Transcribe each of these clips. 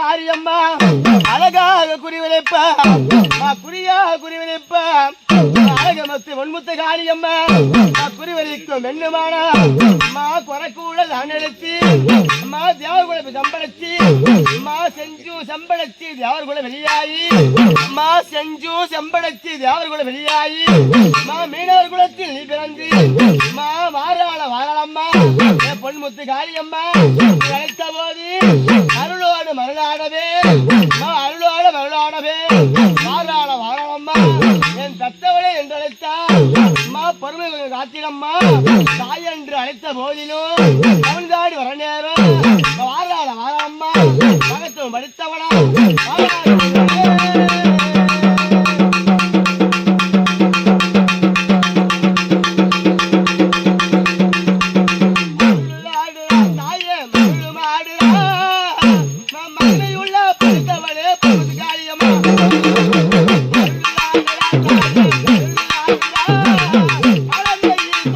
காரியம்மா அழகாக குறிவினைப்ப குறியாக குறிவினைப்ப அழகமத்து ஒன்முத்த காரியம்மா குறிவரிக்கும் வெண்ணுமானா. மா குறைக்கூட அனெடுத்து மா தேவகுல சம்பளத்தி அம்மா செஞ்சு சம்பளத்தி தேவர்குல வெளியாயி அம்மா செஞ்சு சம்பளத்தி தேவர்குல வெளியாயி அம்மா மீனவர் குலத்தில் நீ பிறந்து. அம்மா வாராள வாராளம்மா. பொன்முத்து காளியம்மா. அழைத்த போது அருளோடு மருளானவே. அருளோடு மருளாடவே வாராள வாராளம்மா என் தத்தவளை என்று அழைத்தார் அம்மா பொறுமை காத்திரம்மா. தாய் என்று அழைத்த போதிலும் தமிழ்நாடு வர நேரம். வாராள வாராளம்மா மகத்துவம் படித்தவனா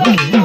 Thank you.